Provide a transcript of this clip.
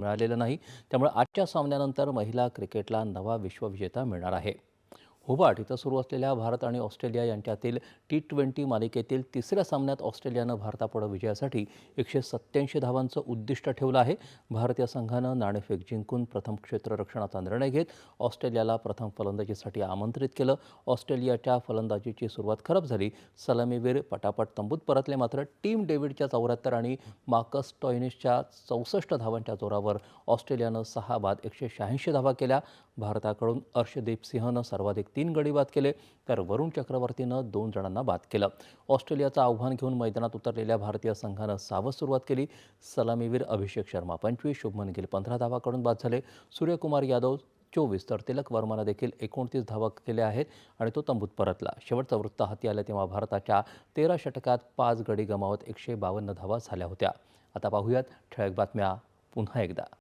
मिळालेलं नाही. त्यामुळे आजच्या सामन्यानंतर महिला क्रिकेटला नवा विश्वविजेता मिळणार आहे. होबार्ट इथं सुरू असलेल्या भारत आणि ऑस्ट्रेलिया यांच्यातील टी ट्वेंटी मालिकेतील तिसऱ्या सामन्यात ऑस्ट्रेलियानं भारतापुढे विजयासाठी एकशे सत्त्याऐंशी धावांचं उद्दिष्ट ठेवलं आहे. भारतीय संघानं नाणेफेक जिंकून प्रथम क्षेत्ररक्षणाचा निर्णय घेत ऑस्ट्रेलियाला प्रथम फलंदाजीसाठी आमंत्रित केलं. ऑस्ट्रेलियाच्या फलंदाजीची सुरुवात खराब झाली. सलामीवीर पटापट तंबूत परतले. मात्र टीम डेव्हिडच्या चौऱ्याहत्तर आणि मार्कस टॉयनिसच्या चौसष्ट धावांच्या जोरावर ऑस्ट्रेलियानं सहा बाद एकशे शहाऐंशी धावा केल्या. भारताकडून अर्षदीप सिंहनं सर्वाधिक तीन गडी बाद केले तर वरुण चक्रवर्तीनं दोन जणांना बाद केलं. ऑस्ट्रेलियाचं आव्हान घेऊन मैदानात उतरलेल्या भारतीय संघानं सावध सुरुवात केली. सलामीवीर अभिषेक शर्मा पंचवीस शुभमन गिल पंधरा धावाकडून बाद झाले. सूर्यकुमार यादव चोवीस तर तिलक वर्मानं देखील एकोणतीस धावा केल्या आहेत आणि तो तंबूत परतला. शेवटचं वृत्त हाती आलं तेव्हा भारताच्या तेरा षटकात पाच गडी गमावत एकशे बावन्न धावा झाल्या होत्या. आता पाहूयात ठळक बातम्या पुन्हा एकदा.